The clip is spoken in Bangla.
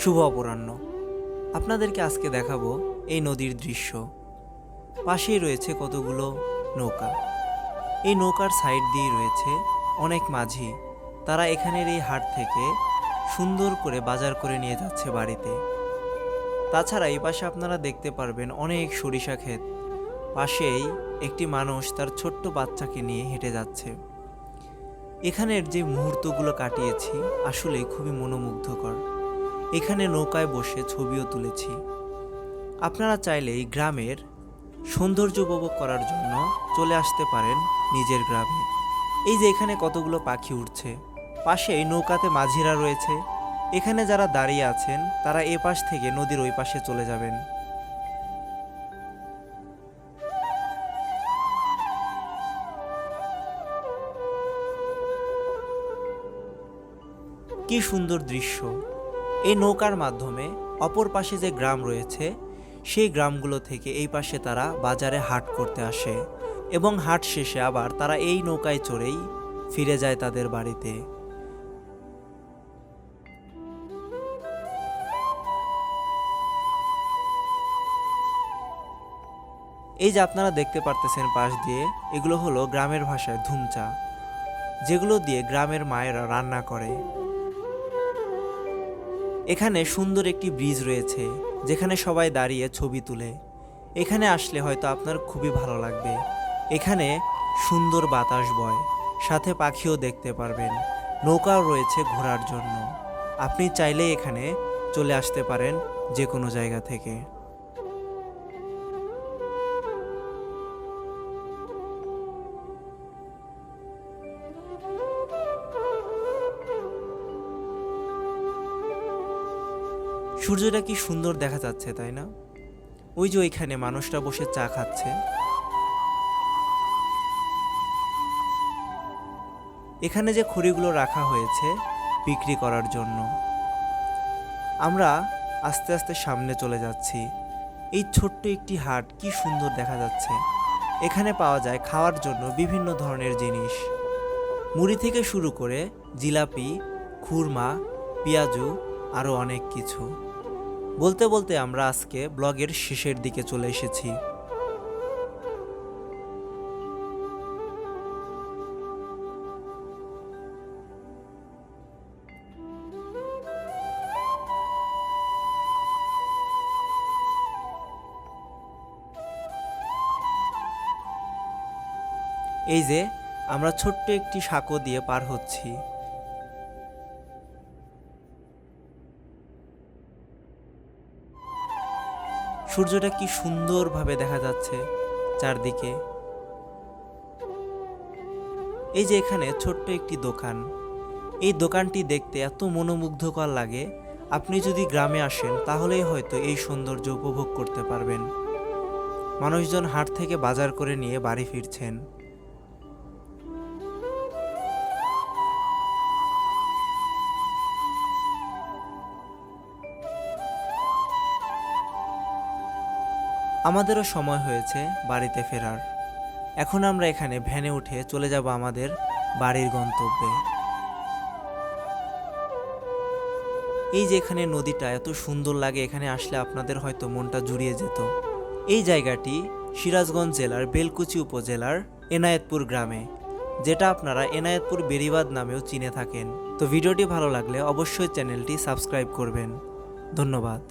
শুভ অপরাহ্ন। আপনাদেরকে আজকে দেখাবো এই নদীর দৃশ্য। পাশেই রয়েছে কতগুলো নৌকা। এই নৌকার সাইড দিয়ে রয়েছে অনেক মাঝি। তারা এখানের এই হাট থেকে সুন্দর করে বাজার করে নিয়ে যাচ্ছে বাড়িতে। তাছাড়া এই পাশে আপনারা দেখতে পারবেন অনেক সরিষা ক্ষেত। পাশেই একটি মানুষ তার ছোট্ট বাচ্চাকে নিয়ে হেঁটে যাচ্ছে। এখানের যে মুহূর্তগুলো কাটিয়েছি আসলে খুবই মনোমুগ্ধকর। এখানে নৌকায় বসে ছবিও তুলেছি। আপনারা চাইলে এই গ্রামের সৌন্দর্য উপভোগ করার জন্য চলে আসতে পারেন নিজের গ্রামে। এই যে এখানে কতগুলো পাখি উঠছে পাশেই নৌকাতে মাঝিরা রয়েছে। এখানে যারা দাঁড়িয়ে আছেন, তারা এ পাশ থেকে নদীর ওই পাশে চলে যাবেন। কি সুন্দর দৃশ্য। এই নৌকার মাধ্যমে অপর পাশে যে গ্রাম রয়েছে, সেই গ্রামগুলো থেকে এই পাশে তারা বাজারে হাট করতে আসে এবং হাট শেষে আবার তারা এই নৌকায় চড়েই ফিরে যায় তাদের বাড়িতে। এই যে আপনারা দেখতে পারতেছেন পাশ দিয়ে, এগুলো হলো গ্রামের ভাষায় ধুমচা, যেগুলো দিয়ে গ্রামের মায়েরা রান্না করে। এখানে সুন্দর একটি ব্রিজ রয়েছে, যেখানে সবাই দাঁড়িয়ে ছবি তুলে। এখানে আসলে হয়তো আপনার খুবই ভালো লাগবে। এখানে সুন্দর বাতাস বয়, সাথে পাখিও দেখতে পারবেন। নৌকাও রয়েছে ঘোরার জন্য। আপনি চাইলে এখানে চলে আসতে পারেন যে কোনো জায়গা থেকে। সূর্যটা কি সুন্দর দেখা যাচ্ছে, তাই না? ওই যে ওইখানে মানুষটা বসে চা খাচ্ছে। এখানে যে খড়িগুলো রাখা হয়েছে বিক্রি করার জন্য। আমরা আস্তে আস্তে সামনে চলে যাচ্ছি। এই ছোট্ট একটি হাট কি সুন্দর দেখা যাচ্ছে। এখানে পাওয়া যায় খাওয়ার জন্য বিভিন্ন ধরনের জিনিস। মুড়ি থেকে শুরু করে জিলাপি, খুরমা, পেঁয়াজু, আরও অনেক কিছু। বলতে বলতে আমরা আজকে ব্লগের শেষের দিকে চলে এসেছি। এই যে, আমরা ছোট্ট একটি সাঁকো দিয়ে পার হচ্ছি। সূর্যটা কি সুন্দরভাবে দেখা যাচ্ছে চারদিকে? এই যে এখানে ছোট্ট একটি দোকান। এই দোকানটি দেখতে এত মনোমুগ্ধকর লাগে। আপনি যদি গ্রামে আসেন, তাহলেই হয়তো এই সৌন্দর্য উপভোগ করতে পারবেন। মানুষজন হাট থেকে বাজার করে নিয়ে বাড়ি ফিরছেন। আমাদেরও সময় হয়েছে বাড়িতে ফেরার। এখন আমরা এখানে ভ্যানে উঠে চলে যাব আমাদের বাড়ির গন্তব্যে। এই যে এখানে নদীটা এত সুন্দর লাগে, এখানে আসলে আপনাদের হয়তো মনটা জুড়িয়ে যেত। এই জায়গাটি সিরাজগঞ্জ জেলার বেলকুচি উপজেলার এনায়েতপুর গ্রামে, যেটা আপনারা এনায়েতপুর বেরিবাদ নামেও চিনে থাকেন। তো ভিডিওটি ভালো লাগলে অবশ্যই চ্যানেলটি সাবস্ক্রাইব করবেন। ধন্যবাদ।